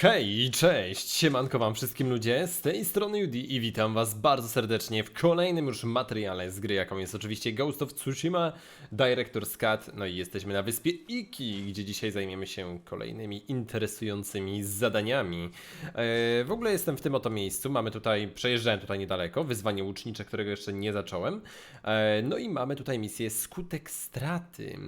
Hej, cześć, siemanko wam wszystkim ludzie, z tej strony Judy i witam was bardzo serdecznie w kolejnym już materiale z gry, jaką jest oczywiście Ghost of Tsushima, Director's Cut, no i jesteśmy na wyspie Iki, gdzie dzisiaj zajmiemy się kolejnymi interesującymi zadaniami. E, w ogóle jestem w tym oto miejscu, mamy tutaj, przejeżdżałem tutaj niedaleko, wyzwanie łucznicze, którego jeszcze nie zacząłem, e, no i mamy tutaj misję Skutek Straty.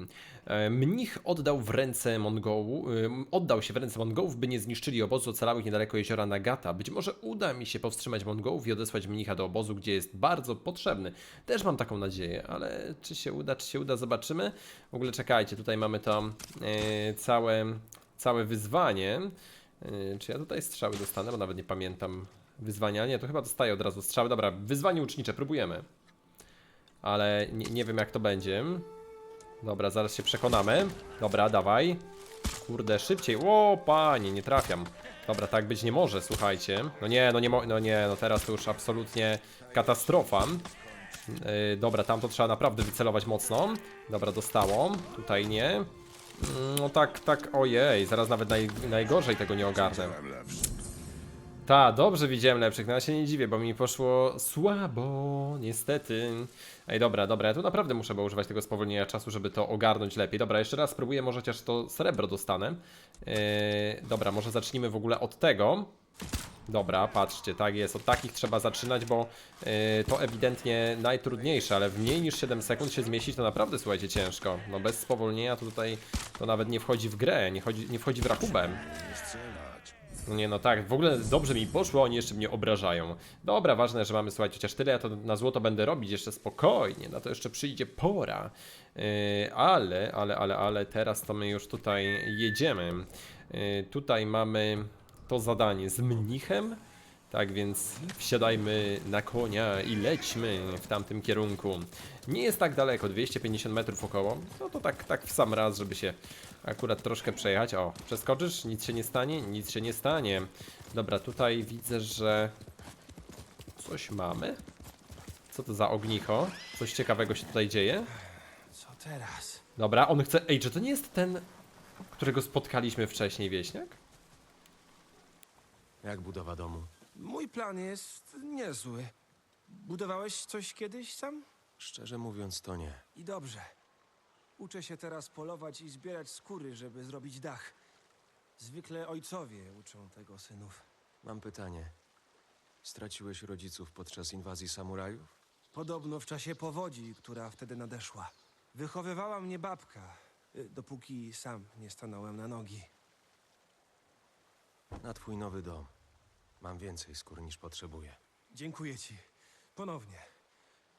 E, Mnich oddał w ręce Mongołu, ym, oddał się w ręce Mongołów, by nie zniszczyli obozu ocalałych niedaleko jeziora Nagata. Być może uda mi się powstrzymać Mongołów i odesłać mnicha do obozu, gdzie jest bardzo potrzebny. Też mam taką nadzieję, ale czy się uda, czy się uda, zobaczymy. W ogóle czekajcie, tutaj mamy to e, całe, całe wyzwanie. E, czy ja tutaj strzały dostanę, bo nawet nie pamiętam wyzwania. Nie, to chyba dostaję od razu strzały. Dobra, wyzwanie ucznicze, próbujemy. Ale nie, nie wiem jak to będzie. Dobra, zaraz się przekonamy. Dobra, dawaj. Kurde, szybciej. O, panie, nie trafiam. Dobra, tak być nie może, słuchajcie. No nie, no nie, no nie, no teraz to już absolutnie katastrofa. Yy, dobra, tam to trzeba naprawdę wycelować mocno. Dobra, dostało. Tutaj nie. Mm, No tak, tak, ojej, zaraz nawet naj, najgorzej tego nie ogarnę. Ta, dobrze widziałem lepszych, no ja się nie dziwię, bo mi poszło słabo, niestety. Ej, dobra, dobra, ja tu naprawdę muszę było używać tego spowolnienia czasu, żeby to ogarnąć lepiej. Dobra, jeszcze raz spróbuję, może chociaż to srebro dostanę. Yy, dobra, może zacznijmy w ogóle od tego. Dobra, patrzcie, tak jest, od takich trzeba zaczynać, bo yy, to ewidentnie najtrudniejsze, ale w mniej niż 7 sekund się zmieścić to naprawdę, słuchajcie, ciężko. No bez spowolnienia to tutaj to nawet nie wchodzi w grę, nie, chodzi, nie wchodzi w rachubę. No nie, no tak, w ogóle dobrze mi poszło, oni jeszcze mnie obrażają. Dobra, ważne, że mamy, słuchajcie, chociaż tyle, ja to na złoto będę robić jeszcze spokojnie, na to jeszcze przyjdzie pora. Yy, ale, ale, ale, ale teraz to my już tutaj jedziemy. Yy, tutaj mamy to zadanie z mnichem. Tak więc wsiadajmy na konia i lećmy w tamtym kierunku. Nie jest tak daleko, 250 metrów około. No to tak, tak w sam raz, żeby się akurat troszkę przejechać. O, przeskoczysz? Nic się nie stanie? Nic się nie stanie. Dobra, tutaj widzę, że coś mamy. Co to za ognicho? Coś ciekawego się tutaj dzieje. Co teraz? Dobra, on chce... Ej, czy to nie jest ten, którego spotkaliśmy wcześniej, wieśniak? Jak budowa domu? Mój plan jest niezły. Budowałeś coś kiedyś sam? Szczerze mówiąc, to nie. I dobrze. Uczę się teraz polować i zbierać skóry, żeby zrobić dach. Zwykle ojcowie uczą tego synów. Mam pytanie. Straciłeś rodziców podczas inwazji samurajów? Podobno w czasie powodzi, która wtedy nadeszła. Wychowywała mnie babka, y, dopóki sam nie stanąłem na nogi. Na twój nowy dom. Mam więcej skór niż potrzebuję. Dziękuję ci. Ponownie.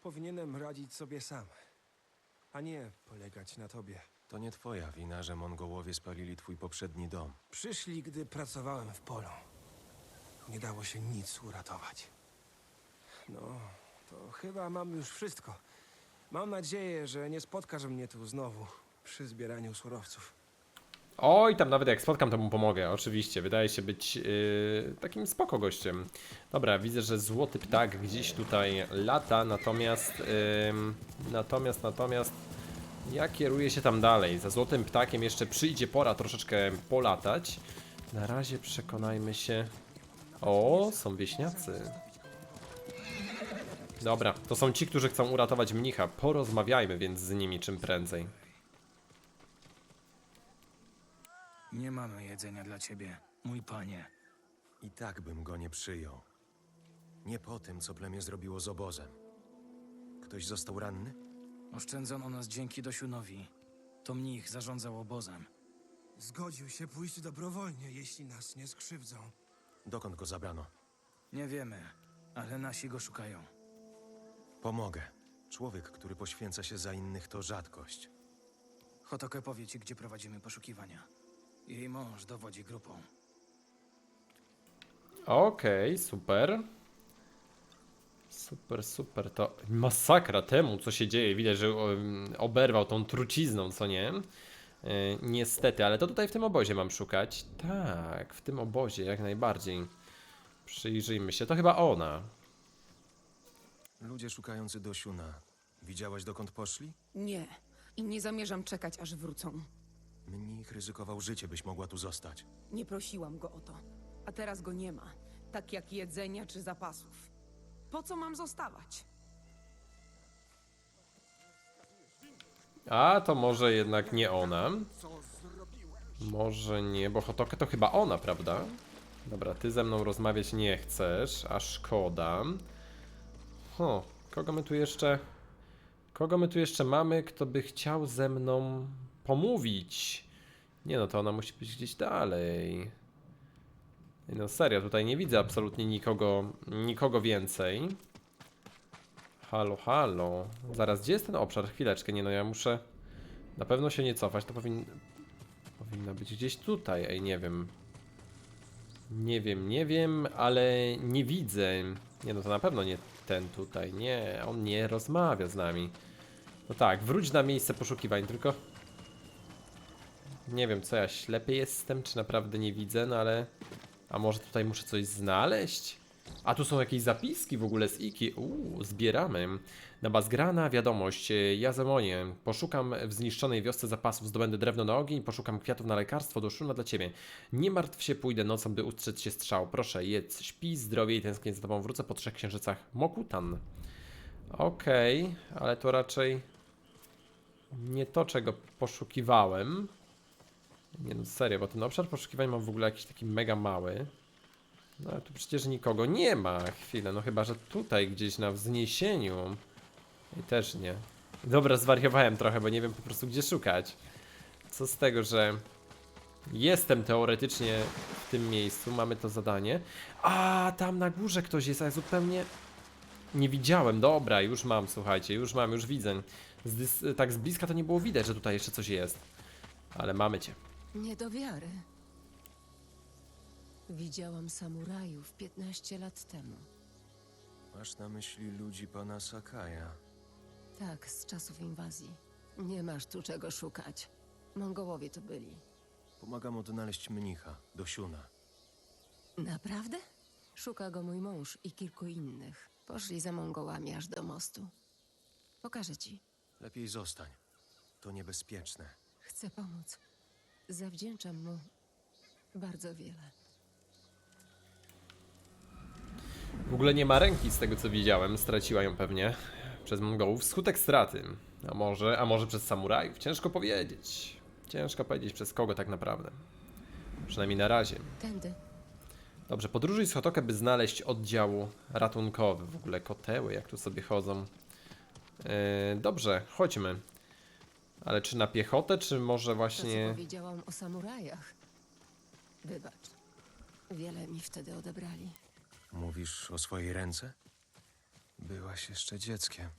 Powinienem radzić sobie sam, a nie polegać na tobie. To nie twoja wina, że Mongołowie spalili twój poprzedni dom. Przyszli, gdy pracowałem w polu. Nie dało się nic uratować. No, to chyba mam już wszystko. Mam nadzieję, że nie spotkasz mnie tu znowu przy zbieraniu surowców. Oj, tam nawet jak spotkam, to mu pomogę, oczywiście. Wydaje się być yy, takim spoko gościem. Dobra, widzę, że złoty ptak gdzieś tutaj lata, natomiast, yy, natomiast, natomiast ja kieruję się tam dalej. Za złotym ptakiem jeszcze przyjdzie pora troszeczkę polatać. Na razie przekonajmy się. O, są wieśniacy. Dobra, to są ci, którzy chcą uratować mnicha. Porozmawiajmy więc z nimi czym prędzej. Nie mamy jedzenia dla ciebie, mój panie. I tak bym go nie przyjął. Nie po tym, co plemię zrobiło z obozem. Ktoś został ranny? Oszczędzono nas dzięki Dosiunowi. To mnich zarządzał obozem. Zgodził się pójść dobrowolnie, jeśli nas nie skrzywdzą. Dokąd go zabrano? Nie wiemy, ale nasi go szukają. Pomogę. Człowiek, który poświęca się za innych, to rzadkość. Hotoke powie ci, gdzie prowadzimy poszukiwania. Jej mąż dowodzi grupą. Okej, super. Super, super. To masakra temu, co się dzieje. Widać, że um, oberwał tą trucizną, co nie? E, niestety, ale to tutaj w tym obozie mam szukać. Tak, w tym obozie jak najbardziej. Przyjrzyjmy się. To chyba ona. Ludzie szukający Dosiuna. Widziałaś, dokąd poszli? Nie. I nie zamierzam czekać, aż wrócą. Mnich ryzykował życie, byś mogła tu zostać. Nie prosiłam go o to. A teraz go nie ma. Tak jak jedzenia czy zapasów. Po co mam zostawać? A to może jednak nie ona. Może nie, bo Hotokę to chyba ona, prawda? Dobra, ty ze mną rozmawiać nie chcesz, a szkoda. Ho, kogo my tu jeszcze. Kogo my tu jeszcze mamy, kto by chciał ze mną pomówić? Nie no, to ona musi być gdzieś dalej. No serio, tutaj nie widzę absolutnie nikogo, nikogo więcej. Halo, halo. Zaraz, gdzie jest ten obszar? Chwileczkę, nie no, ja muszę na pewno się nie cofać, to powin... powinno być gdzieś tutaj, ej, nie wiem. Nie wiem, nie wiem, ale nie widzę. Nie no, to na pewno nie ten tutaj, nie, on nie rozmawia z nami. No tak, wróć na miejsce poszukiwań, tylko... Nie wiem, co ja ślepy jestem, czy naprawdę nie widzę, no ale... A może tutaj muszę coś znaleźć? A tu są jakieś zapiski w ogóle z Iki. Uuu, zbieramy. Na Bazgrana wiadomość. e, Jazemonie. Poszukam w zniszczonej wiosce zapasów, zdobędę drewno na ogień, poszukam kwiatów na lekarstwo, do szuna dla ciebie. Nie martw się, pójdę nocą, by ustrzec się strzał. Proszę, jedz, śpi, zdrowie i tęsknię za tobą. Wrócę po trzech księżycach. Mokutan. Okej, ale to raczej nie to, czego poszukiwałem. Nie no, serio, bo ten obszar poszukiwań mam w ogóle jakiś taki mega mały. No ale tu przecież nikogo nie ma. Chwilę, no chyba, że tutaj gdzieś na wzniesieniu. I też nie. Dobra, zwariowałem trochę, bo nie wiem po prostu gdzie szukać. Co z tego, że jestem teoretycznie w tym miejscu, mamy to zadanie. A tam na górze ktoś jest, a ja zupełnie nie widziałem. Dobra, już mam, słuchajcie, już mam, już widzę. Z tak z bliska to nie było widać, że tutaj jeszcze coś jest. Ale mamy cię. Nie do wiary. Widziałam samurajów 15 lat temu. Masz na myśli ludzi pana Sakaja. Tak, z czasów inwazji. Nie masz tu czego szukać. Mongołowie to byli. Pomagam odnaleźć mnicha, Dosiuna. Naprawdę? Szuka go mój mąż i kilku innych. Poszli za Mongołami aż do mostu. Pokażę ci. Lepiej zostań. To niebezpieczne. Chcę pomóc. Zawdzięczam mu bardzo wiele. W ogóle nie ma ręki z tego co widziałem, straciła ją pewnie przez Mongołów wskutek straty. A może, a może przez samurajów? Ciężko powiedzieć. Ciężko powiedzieć przez kogo tak naprawdę. Przynajmniej na razie. Tędy. Dobrze, podróżuj z Hotokę, by znaleźć oddział ratunkowy. W ogóle koteły, jak tu sobie chodzą. Yy, dobrze, chodźmy. Ale czy na piechotę, czy może To, co właśnie... powiedziałam o samurajach. Wybacz. Wiele mi wtedy odebrali. Mówisz o swojej ręce? Byłaś jeszcze dzieckiem.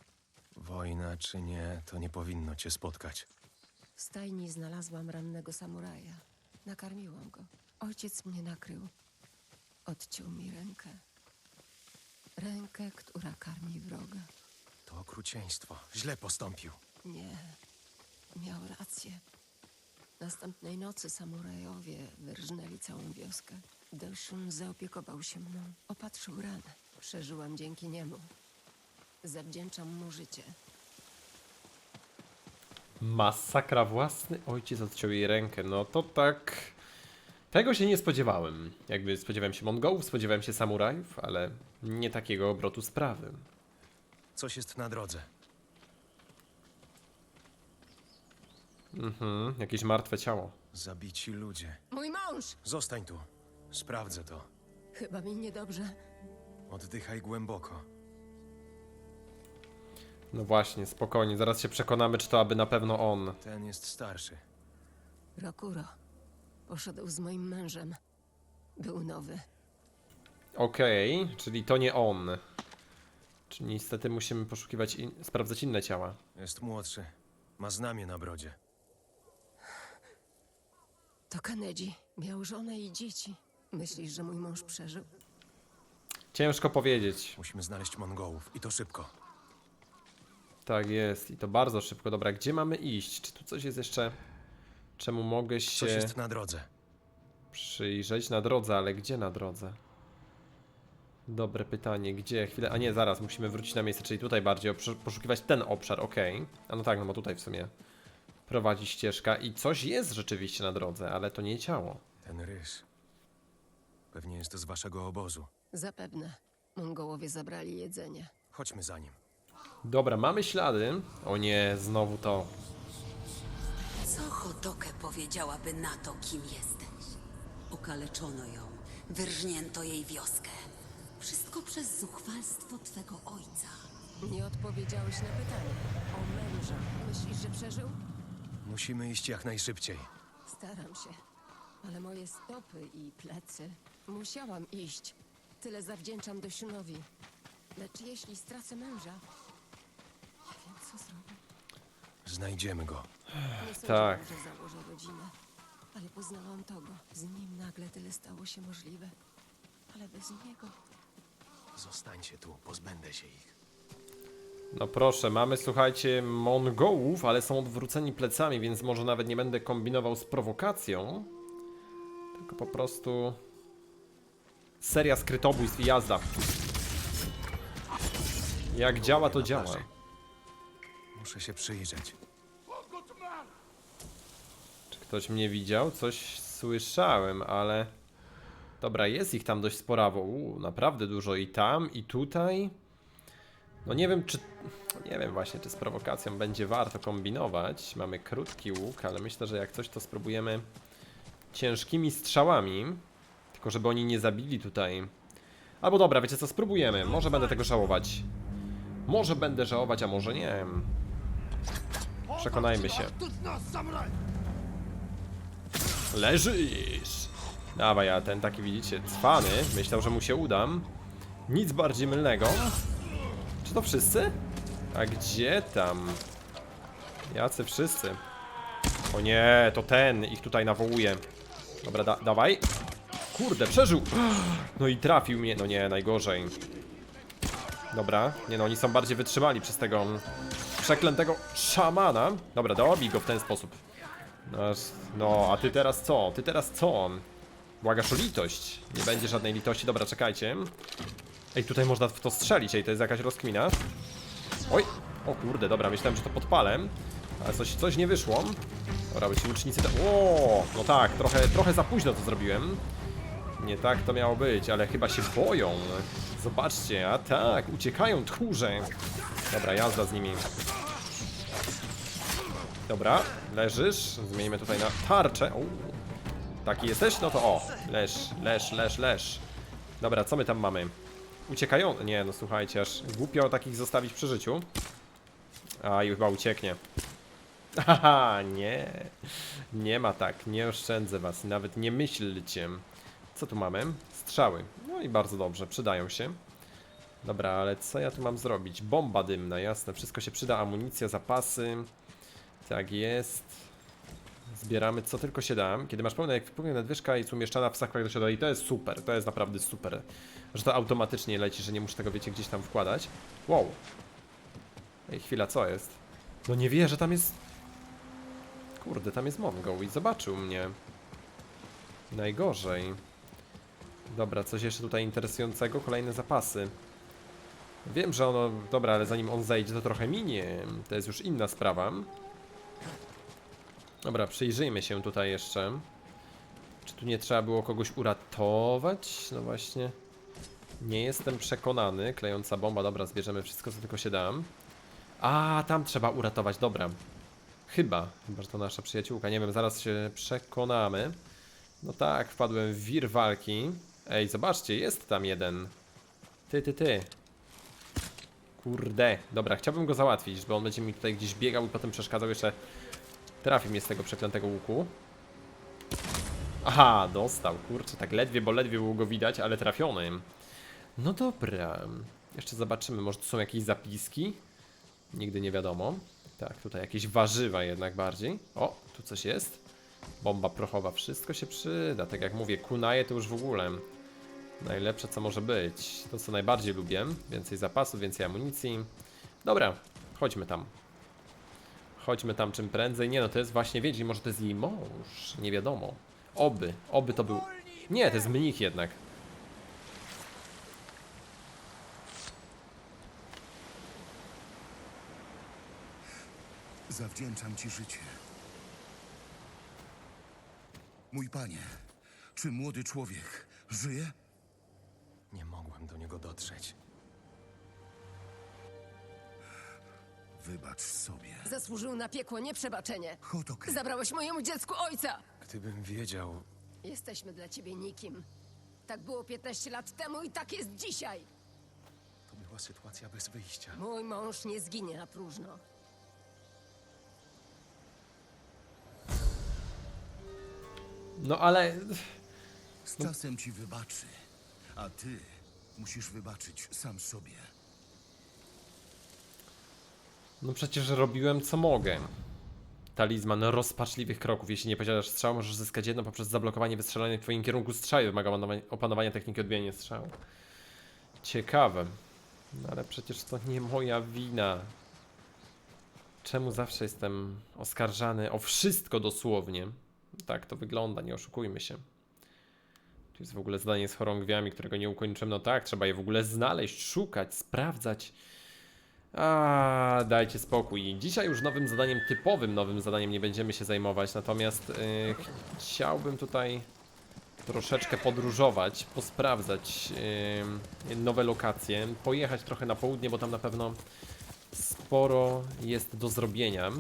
Wojna czy nie, to nie powinno cię spotkać. W stajni znalazłam rannego samuraja. Nakarmiłam go. Ojciec mnie nakrył. Odciął mi rękę. Rękę, która karmi wroga. To okrucieństwo. Źle postąpił. Nie, miał rację. Następnej nocy samurajowie wyrżnęli całą wioskę. Doshun zaopiekował się mną. Opatrzył ranę. Przeżyłam dzięki niemu. Zawdzięczam mu życie. Masakra, własny ojciec odciął jej rękę. No to tak. Tego się nie spodziewałem. Jakby spodziewałem się Mongołów, spodziewałem się samurajów, ale nie takiego obrotu sprawy. Coś jest na drodze. Mhm, jakieś martwe ciało. Zabici ludzie. Mój mąż! Zostań tu. Sprawdzę to. Chyba mi niedobrze. Oddychaj głęboko. No właśnie, spokojnie, zaraz się przekonamy, czy to aby na pewno on. Ten jest starszy. Rokuro poszedł z moim mężem. Był nowy. Okej, czyli to nie on. Czyli niestety musimy poszukiwać, in... sprawdzać inne ciała. Jest młodszy. Ma znamie na brodzie. To Kennedy. Miał żonę i dzieci. Myślisz, że mój mąż przeżył? Ciężko powiedzieć. Musimy znaleźć Mongołów i to szybko. Tak jest, i to bardzo szybko. Dobra, gdzie mamy iść? Czy tu coś jest jeszcze? Czemu mogę Coś się jest na drodze. przyjrzeć na drodze, ale gdzie na drodze? Dobre pytanie, gdzie? Chwilę, a nie, zaraz, musimy wrócić na miejsce, czyli tutaj bardziej, obsz- poszukiwać ten obszar, okej. A no tak, no bo tutaj w sumie prowadzi ścieżka i coś jest rzeczywiście na drodze, ale to nie ciało. Ten rys. pewnie jest z waszego obozu. Zapewne. Mongołowie zabrali jedzenie. Chodźmy za nim. Dobra, mamy ślady. O nie, znowu to. Co Hodokę powiedziałaby na to, kim jesteś? Okaleczono ją, wyrżnięto jej wioskę. Wszystko przez zuchwalstwo twego ojca. Nie odpowiedziałeś na pytanie. O męża. Myślisz, że przeżył? Musimy iść jak najszybciej. Staram się. Ale moje stopy i plecy. Musiałam iść. Tyle zawdzięczam Dosiunowi. Lecz jeśli stracę męża... Nie wiem, co zrobię. Znajdziemy go. Nie sądziłam, Tak. że założę rodzinę. Ale poznałam Togo. Z nim nagle tyle stało się możliwe. Ale bez niego... Zostańcie tu, pozbędę się ich. No proszę, mamy, słuchajcie, Mongołów, ale są odwróceni plecami, więc może nawet nie będę kombinował z prowokacją. Tylko po prostu... Seria skrytobójstw i jazda. Jak działa, to działa. Muszę się przyjrzeć. Czy ktoś mnie widział? Coś słyszałem, ale... Dobra, jest ich tam dość sporawo. Uuu, naprawdę dużo. I tam, i tutaj. No nie wiem, czy... Nie wiem właśnie, czy z prowokacją będzie warto kombinować. Mamy krótki łuk, ale myślę, że jak coś, to spróbujemy ciężkimi strzałami. Tylko żeby oni nie zabili tutaj. Albo dobra, wiecie co, spróbujemy. Może będę tego żałować. Może będę żałować, a może nie. Przekonajmy się. Leżysz! Dawaj, a ten taki widzicie, cwany, myślał, że mu się udam. Nic bardziej mylnego. Czy to wszyscy? A gdzie tam? Jacy wszyscy? O nie, to ten ich tutaj nawołuje. Dobra, da dawaj. Kurde, przeżył! No i trafił mnie, no nie, najgorzej. Dobra, nie no, oni są bardziej wytrzymali przez tego przeklętego szamana. Dobra, dobij go w ten sposób. No, no, a ty teraz co? Ty teraz co? Błagasz o litość. Nie będzie żadnej litości. Dobra, czekajcie. Ej, tutaj można w to strzelić. Ej, to jest jakaś rozkmina. Oj! O kurde, dobra, myślałem, że to podpalę. Ale coś, coś nie wyszło. Dobra, bo ci łucznicy... O, no tak, trochę, trochę za późno to zrobiłem. Nie tak to miało być, ale chyba się boją. Zobaczcie, a tak, uciekają tchórze. Dobra, jazda z nimi. Dobra, leżysz. Zmienimy tutaj na tarczę. U. Taki jesteś? No to o. Leż, leż, leż, leż. Dobra, co my tam mamy? Uciekają? Nie, no słuchajcie, aż głupio takich zostawić przy życiu. A, i chyba ucieknie. Haha, nie. Nie ma tak, nie oszczędzę was, nawet nie myślcie. Co tu mamy? Strzały. No i bardzo dobrze, przydają się. Dobra, ale co ja tu mam zrobić? Bomba dymna, jasne, wszystko się przyda, amunicja, zapasy. Tak jest. Zbieramy co tylko się da. Kiedy masz pełne ekwipunek nadwyżka jest umieszczana w sakach do siada i to jest super, to jest naprawdę super. Że to automatycznie leci, że nie muszę tego, wiecie, gdzieś tam wkładać. Wow. Ej, chwila, co jest? No nie wierzę, tam jest... Kurde, tam jest Mongol i zobaczył mnie. Najgorzej. Dobra, coś jeszcze tutaj interesującego? Kolejne zapasy. Wiem, że ono... Dobra, ale zanim on zejdzie, to trochę minie. To jest już inna sprawa. Dobra, przyjrzyjmy się tutaj jeszcze. Czy tu nie trzeba było kogoś uratować? No właśnie. Nie jestem przekonany. Klejąca bomba, dobra, zbierzemy wszystko, co tylko się da. A, tam trzeba uratować, dobra. Chyba, chyba, że to nasza przyjaciółka. Nie wiem, zaraz się przekonamy. No tak, wpadłem w wir walki. Ej, zobaczcie, jest tam jeden. Ty, ty, ty. Kurde, dobra, chciałbym go załatwić, bo on będzie mi tutaj gdzieś biegał i potem przeszkadzał jeszcze. Trafi mnie z tego przeklętego łuku. Aha, dostał, kurczę, tak ledwie, bo ledwie było go widać, ale trafiony. No dobra. Jeszcze zobaczymy, może tu są jakieś zapiski? Nigdy nie wiadomo. Tak, tutaj jakieś warzywa jednak bardziej. O, tu coś jest. Bomba prochowa, wszystko się przyda. Tak jak mówię, kunaje to już w ogóle. Najlepsze co może być. To co najbardziej lubię. Więcej zapasów, więcej amunicji. Dobra, chodźmy tam. Chodźmy tam czym prędzej. Nie no, to jest właśnie Wiedźmin, może to jest jej mąż. Nie wiadomo. Oby, oby to był... Nie, to jest mnich jednak. Zawdzięczam ci życie. Mój panie, czy młody człowiek Żyje? Nie mogłem do niego dotrzeć. Wybacz sobie. Zasłużył na piekło, nie przebaczenie. Zabrałeś mojemu dziecku ojca! Gdybym wiedział, Jesteśmy dla ciebie nikim. Tak było 15 lat temu i tak jest dzisiaj. to była sytuacja bez wyjścia. Mój mąż nie zginie na próżno. No ale... Z czasem ci wybaczy. A ty musisz wybaczyć sam sobie. No przecież robiłem co mogę. Talizman rozpaczliwych kroków. Jeśli nie posiadasz strzału, możesz zyskać jedno poprzez zablokowanie wystrzelonej w twoim kierunku strzału. Wymaga opanowania- techniki odbijania strzału. Ciekawe. No ale przecież to nie moja wina. Czemu zawsze jestem oskarżany o wszystko dosłownie? Tak to wygląda, nie oszukujmy się. Tu jest w ogóle zadanie z chorągwiami, którego nie ukończyłem. No tak, trzeba je w ogóle znaleźć, szukać, sprawdzać. A, dajcie spokój. Dzisiaj już nowym zadaniem, typowym nowym zadaniem nie będziemy się zajmować, natomiast y, chciałbym tutaj troszeczkę podróżować, posprawdzać y, nowe lokacje, pojechać trochę na południe, bo tam na pewno sporo jest do zrobienia,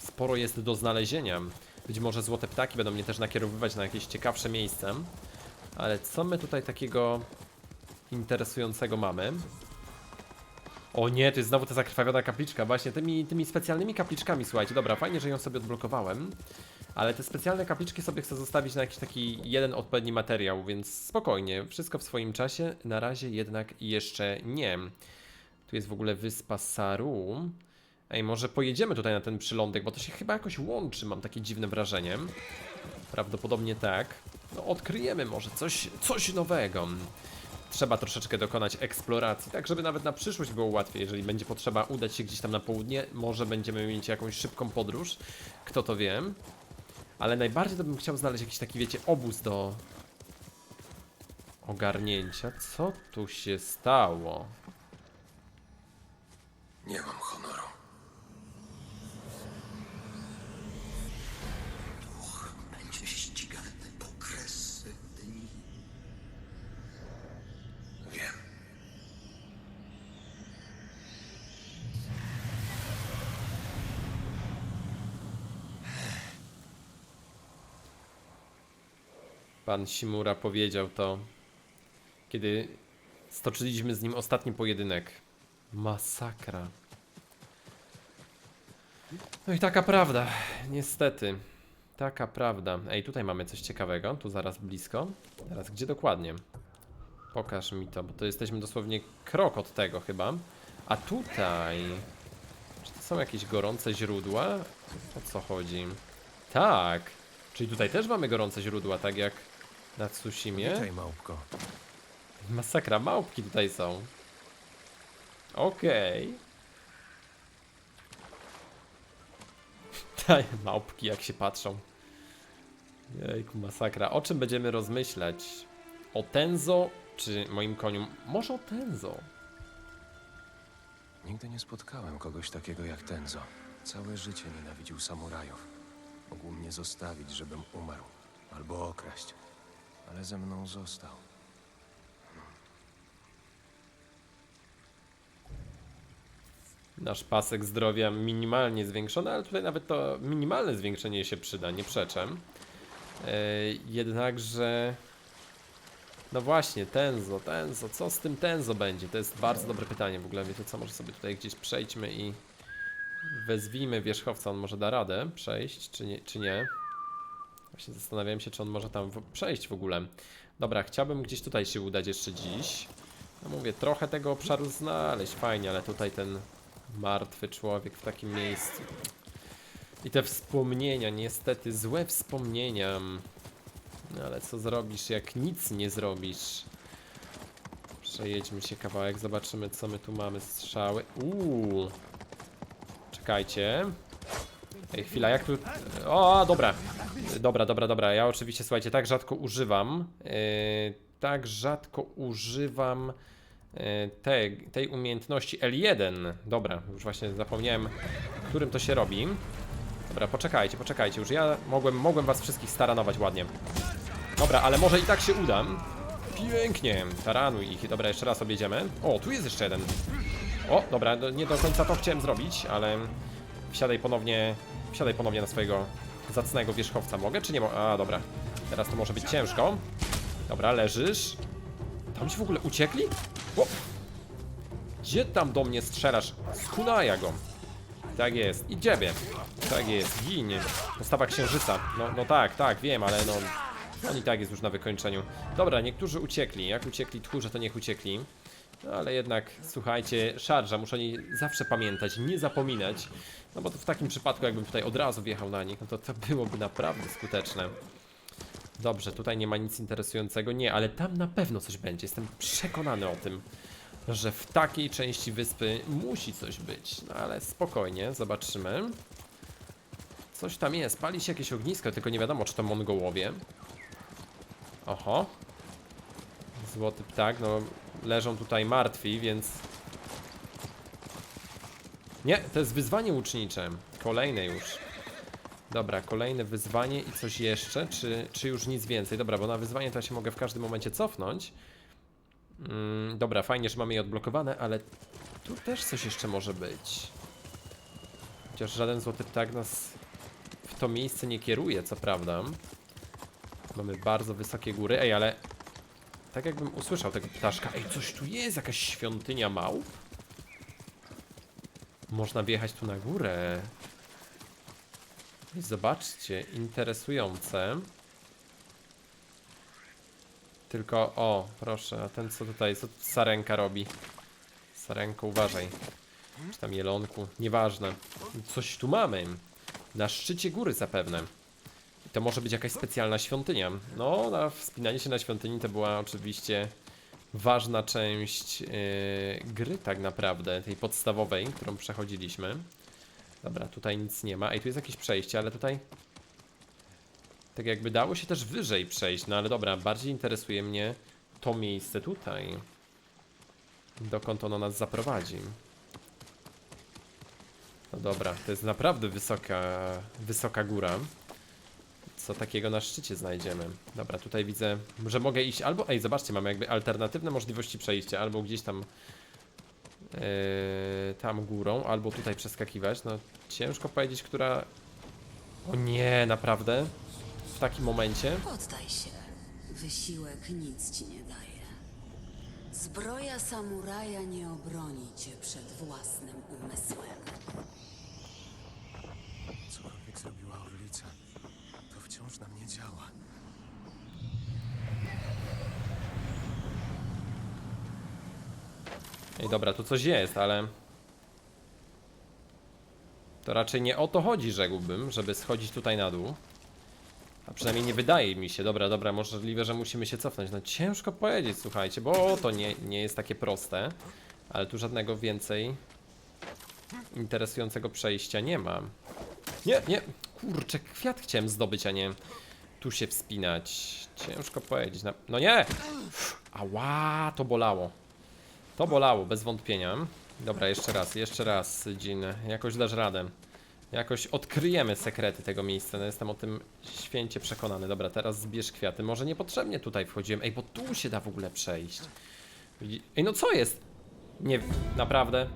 sporo jest do znalezienia. Być może złote ptaki będą mnie też nakierowywać na jakieś ciekawsze miejsce, ale co my tutaj takiego interesującego mamy? O nie, to jest znowu ta zakrwawiona kapliczka, właśnie tymi, tymi specjalnymi kapliczkami, słuchajcie, dobra, fajnie, że ją sobie odblokowałem, ale te specjalne kapliczki sobie chcę zostawić na jakiś taki jeden odpowiedni materiał, więc spokojnie, wszystko w swoim czasie, na razie jednak jeszcze nie. Tu jest w ogóle wyspa Saru. Ej, może pojedziemy tutaj na ten przylądek, bo to się chyba jakoś łączy, mam takie dziwne wrażenie. Prawdopodobnie tak. No odkryjemy może coś, coś nowego trzeba troszeczkę dokonać eksploracji, tak żeby nawet na przyszłość było łatwiej, jeżeli będzie potrzeba udać się gdzieś tam na południe, może będziemy mieć jakąś szybką podróż, kto to wie. Ale najbardziej to bym chciał znaleźć jakiś taki, wiecie, obóz do ogarnięcia. Co tu się stało? Nie mam honoru. Pan Simura powiedział to, kiedy stoczyliśmy z nim ostatni pojedynek. Masakra. No i taka prawda, niestety. Taka prawda. Ej, tutaj mamy coś ciekawego, tu zaraz blisko. Teraz gdzie dokładnie? Pokaż mi to, bo to jesteśmy dosłownie krok od tego chyba. A tutaj... Czy to są jakieś gorące źródła? O co chodzi? Tak. Czyli tutaj też mamy gorące źródła, tak jak na Tsushimie. Witaj, małpko. Masakra, małpki tutaj są. Okej. Okay. małpki jak się patrzą. Jejku, masakra. O czym będziemy rozmyślać? O Tenzo czy moim koniu? Może o Tenzo. Nigdy nie spotkałem kogoś takiego jak Tenzo. Całe życie nienawidził samurajów. Mógł mnie zostawić, żebym umarł. Albo okraść. Ale ze mną został. Nasz pasek zdrowia minimalnie zwiększony, ale tutaj nawet to minimalne zwiększenie się przyda, nie przeczę. Yy, jednakże... No właśnie, Tenzo, Tenzo, co z tym Tenzo będzie? To jest bardzo dobre pytanie w ogóle. Wiecie co, może sobie tutaj gdzieś przejdźmy i wezwijmy wierzchowca, on może da radę przejść, czy nie? Czy nie? Właśnie zastanawiałem się, czy on może tam przejść w ogóle. Dobra, chciałbym gdzieś tutaj się udać jeszcze dziś. No mówię, trochę tego obszaru znaleźć, fajnie, ale tutaj ten martwy człowiek w takim miejscu. I te wspomnienia, niestety, złe wspomnienia. No ale co zrobisz, jak nic nie zrobisz? Przejedźmy się kawałek, zobaczymy co my tu mamy. Strzały. Uuu. Czekajcie. Ej, chwila, jak tu... O, dobra. Dobra, dobra, dobra. Ja oczywiście, słuchajcie, tak rzadko używam. Yy, tak rzadko używam yy, tej, tej umiejętności L1. Dobra, już właśnie zapomniałem, którym to się robi. Dobra, poczekajcie, poczekajcie. Już ja mogłem, mogłem was wszystkich staranować ładnie. Dobra, ale może i tak się uda. Pięknie, taranuj ich. Dobra, jeszcze raz objedziemy. O, tu jest jeszcze jeden. O, dobra, do- nie do końca to chciałem zrobić, ale wsiadaj ponownie, wsiadaj ponownie na swojego zacnego wierzchowca. Mogę czy nie mogę? A, dobra. Teraz to może być ciężko. Dobra, leżysz. Tam ci w ogóle uciekli? O! Gdzie tam do mnie strzelasz? Skunaja go. Tak jest. I ciebie. Tak jest. Ginie. Postawa księżyca. No, no tak, tak, wiem, ale no... On i tak jest już na wykończeniu. Dobra, niektórzy uciekli. Jak uciekli tchórze, to niech uciekli. No, ale jednak, słuchajcie, szarża, muszę o niej zawsze pamiętać, nie zapominać. No bo to w takim przypadku, jakbym tutaj od razu wjechał na nich, no to to byłoby naprawdę skuteczne. Dobrze, tutaj nie ma nic interesującego. Nie, ale tam na pewno coś będzie. Jestem przekonany o tym, że w takiej części wyspy musi coś być. No ale spokojnie, zobaczymy. Coś tam jest. Pali się jakieś ognisko, tylko nie wiadomo, czy to Mongołowie. Oho. Złoty ptak, no leżą tutaj martwi, więc... Nie, to jest wyzwanie łucznicze. Kolejne już. Dobra, kolejne wyzwanie i coś jeszcze, czy, czy już nic więcej? Dobra, bo na wyzwanie to ja się mogę w każdym momencie cofnąć. Mm, dobra, fajnie, że mamy je odblokowane, ale tu też coś jeszcze może być. Chociaż żaden złoty ptak nas w to miejsce nie kieruje, co prawda. Mamy bardzo wysokie góry. Ej, ale tak jakbym usłyszał tego ptaszka. Ej, coś tu jest, jakaś świątynia małp? Można wjechać tu na górę. I zobaczcie, interesujące. Tylko, o, proszę, a ten co tutaj, co Sarenka robi? Sarenko, uważaj. Czy tam jelonku, nieważne. Coś tu mamy. Na szczycie góry zapewne. To może być jakaś specjalna świątynia. No, na wspinanie się na świątyni to była oczywiście ważna część yy, gry tak naprawdę, tej podstawowej, którą przechodziliśmy. Dobra, tutaj nic nie ma. Ej, tu jest jakieś przejście, ale tutaj... Tak jakby dało się też wyżej przejść, no ale dobra, bardziej interesuje mnie to miejsce tutaj. Dokąd ono nas zaprowadzi. No dobra, to jest naprawdę wysoka, wysoka góra. Co takiego na szczycie znajdziemy? Dobra, tutaj widzę, że mogę iść albo... Ej, zobaczcie, mamy jakby alternatywne możliwości przejścia, albo gdzieś tam Yy, tam górą, albo tutaj przeskakiwać. No ciężko powiedzieć, która. O nie, naprawdę? W takim momencie? Poddaj się. Wysiłek nic ci nie daje. Zbroja samuraja nie obroni cię przed własnym umysłem. Na mnie działa. Ej, dobra, tu coś jest, ale. To raczej nie o to chodzi, rzekłbym, żeby schodzić tutaj na dół. A przynajmniej nie wydaje mi się. Dobra, dobra, możliwe, że musimy się cofnąć. No ciężko powiedzieć, słuchajcie, bo to nie, nie jest takie proste. Ale tu żadnego więcej interesującego przejścia nie ma. Nie, nie, kurczę, kwiat chciałem zdobyć, a nie tu się wspinać. Ciężko powiedzieć. No, no nie! Ała, to bolało. To bolało, bez wątpienia. Dobra, jeszcze raz, jeszcze raz, Jean. Jakoś dasz radę. Jakoś odkryjemy sekrety tego miejsca. No, jestem o tym święcie przekonany. Dobra, teraz zbierz kwiaty. Może niepotrzebnie tutaj wchodziłem. Ej, bo tu się da w ogóle przejść. Ej, no co jest? Nie, naprawdę?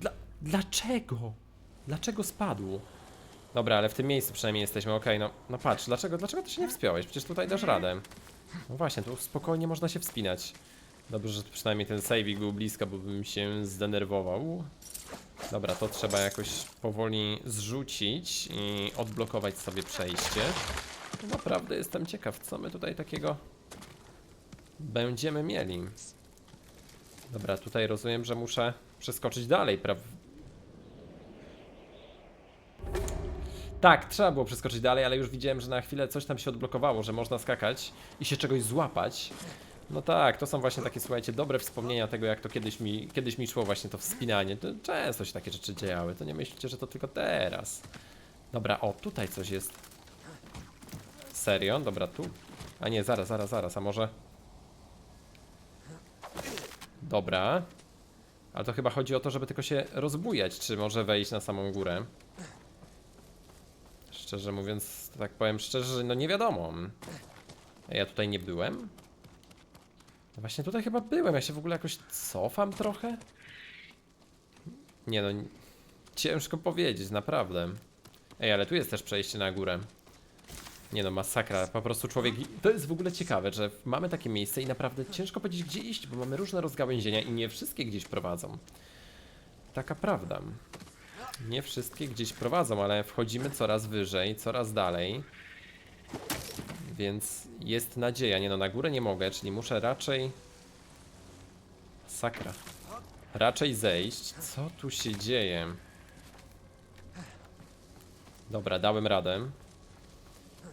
Dla, dlaczego? Dlaczego spadł? Dobra, ale w tym miejscu przynajmniej jesteśmy. Okej, no, no patrz, dlaczego, dlaczego ty się nie wspiąłeś? Przecież tutaj dasz radę. No właśnie, tu spokojnie można się wspinać. Dobrze, że przynajmniej ten saveik był blisko, bo bym się zdenerwował. Dobra, to trzeba jakoś powoli zrzucić i odblokować sobie przejście. Naprawdę jestem ciekaw, co my tutaj takiego będziemy mieli. Dobra, tutaj rozumiem, że muszę przeskoczyć dalej, prawda? Tak, trzeba było przeskoczyć dalej, ale już widziałem, że na chwilę coś tam się odblokowało, że można skakać i się czegoś złapać. No tak, to są właśnie takie, słuchajcie, dobre wspomnienia tego, jak to kiedyś mi, kiedyś mi szło właśnie to wspinanie. To często się takie rzeczy działy, to nie myślicie, że to tylko teraz. Dobra, o, tutaj coś jest. Serio? Dobra, tu. A nie, zaraz, zaraz, zaraz, a może... Dobra. Ale to chyba chodzi o to, żeby tylko się rozbujać, czy może wejść na samą górę. Szczerze mówiąc, tak powiem szczerze, no nie wiadomo. Ja tutaj nie byłem? Właśnie tutaj chyba byłem, ja się w ogóle jakoś cofam trochę? Nie no, ciężko powiedzieć, naprawdę. Ej, ale tu jest też przejście na górę. Nie no, masakra, po prostu człowiek... To jest w ogóle ciekawe, że mamy takie miejsce i naprawdę ciężko powiedzieć gdzie iść, bo mamy różne rozgałęzienia i nie wszystkie gdzieś prowadzą. Taka prawda. Nie wszystkie gdzieś prowadzą, ale wchodzimy coraz wyżej, coraz dalej. Więc jest nadzieja. Nie no, na górę nie mogę, czyli muszę raczej... Sakra. Raczej zejść. Co tu się dzieje? Dobra, dałem radę.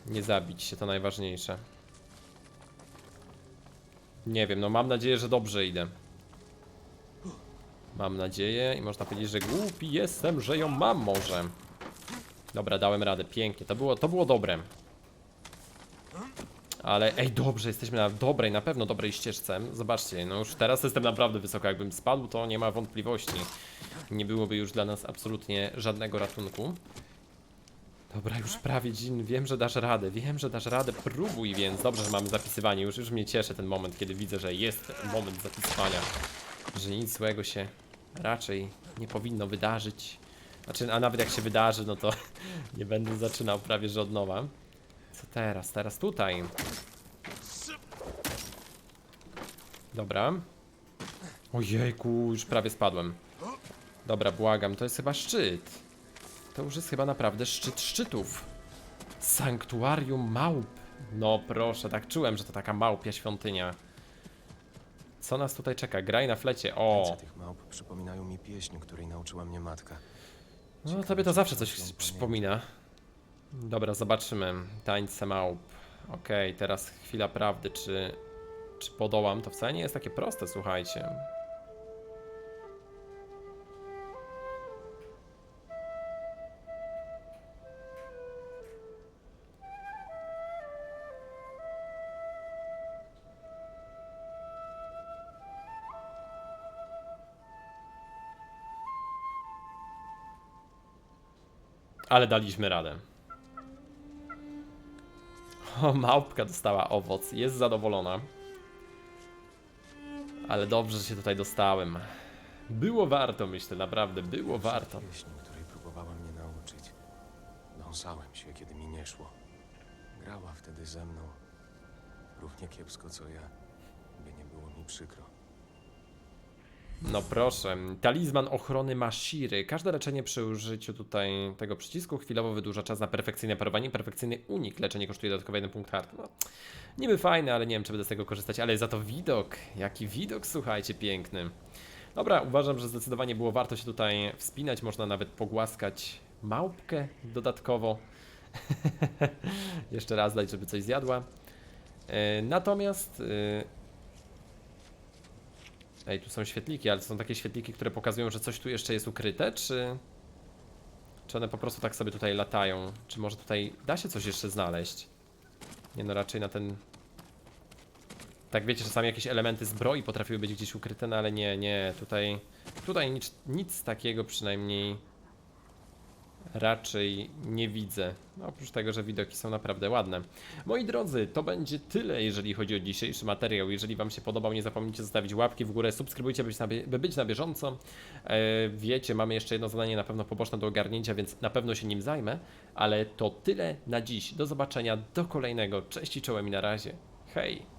Nie zabić się, to najważniejsze. Nie wiem, no mam nadzieję, że dobrze idę. Mam nadzieję i można powiedzieć, że głupi jestem, że ją mam może. Dobra, dałem radę, pięknie. To było, to było dobre. Ale ej, dobrze, jesteśmy na dobrej, na pewno dobrej ścieżce. Zobaczcie, no już teraz jestem naprawdę wysoko. Jakbym spadł, to nie ma wątpliwości. Nie byłoby już dla nas absolutnie żadnego ratunku. Dobra, już prawie dzień. Wiem, że dasz radę. Wiem, że dasz radę. Próbuj więc. Dobrze, że mamy zapisywanie. Już, już mnie cieszy ten moment, kiedy widzę, że jest moment zapisywania. Że nic złego się raczej nie powinno wydarzyć. Znaczy, a nawet jak się wydarzy, no to nie będę zaczynał prawie że od nowa. Co teraz? Teraz tutaj. Dobra. Ojejku, już prawie spadłem. Dobra, błagam, to jest chyba szczyt. To już jest chyba naprawdę szczyt szczytów. Sanktuarium małp. No proszę, tak czułem, że to taka małpia świątynia. Co nas tutaj czeka? Graj na flecie. O! Ręce tych małp przypominają mi pieśń, której nauczyła mnie matka. No tobie to zawsze coś przypomina. Dobra, zobaczymy. Tańce małp. Okej, teraz chwila prawdy. Czy, czy podołam? To wcale nie jest takie proste, słuchajcie. Ale daliśmy radę. O, małpka dostała owoc. Jest zadowolona. Ale dobrze, że się tutaj dostałem. Było warto, myślę, naprawdę. Było warto. Pieśń, której próbowała mnie nauczyć. Dąsałem się, kiedy mi nie szło. Grała wtedy ze mną. Równie kiepsko, co ja. By nie było mi przykro. No proszę, talizman ochrony Mashiry. Każde leczenie przy użyciu tutaj tego przycisku chwilowo wydłuża czas na perfekcyjne parowanie, perfekcyjny unik. Leczenie kosztuje dodatkowo jeden punkt hard. No, niby fajne, ale nie wiem, czy będę z tego korzystać. Ale za to widok, jaki widok, słuchajcie, piękny. Dobra, uważam, że zdecydowanie było warto się tutaj wspinać. Można nawet pogłaskać małpkę dodatkowo. Jeszcze raz dać, żeby coś zjadła. E, Natomiast e, Ej, tu są świetliki, ale są takie świetliki, które pokazują, że coś tu jeszcze jest ukryte, czy... Czy one po prostu tak sobie tutaj latają? Czy może tutaj da się coś jeszcze znaleźć? Nie no, raczej na ten... Tak wiecie, czasami jakieś elementy zbroi potrafiły być gdzieś ukryte, no ale nie, nie, tutaj... Tutaj nic, nic takiego przynajmniej raczej nie widzę. No, oprócz tego, że widoki są naprawdę ładne. Moi drodzy, to będzie tyle, jeżeli chodzi o dzisiejszy materiał. Jeżeli Wam się podobał, nie zapomnijcie zostawić łapki w górę, subskrybujcie, by być na, bieżąco. E, wiecie, mamy jeszcze jedno zadanie na pewno poboczne do ogarnięcia, więc na pewno się nim zajmę. Ale to tyle na dziś. Do zobaczenia, do kolejnego. Cześć i czołem i na razie. Hej!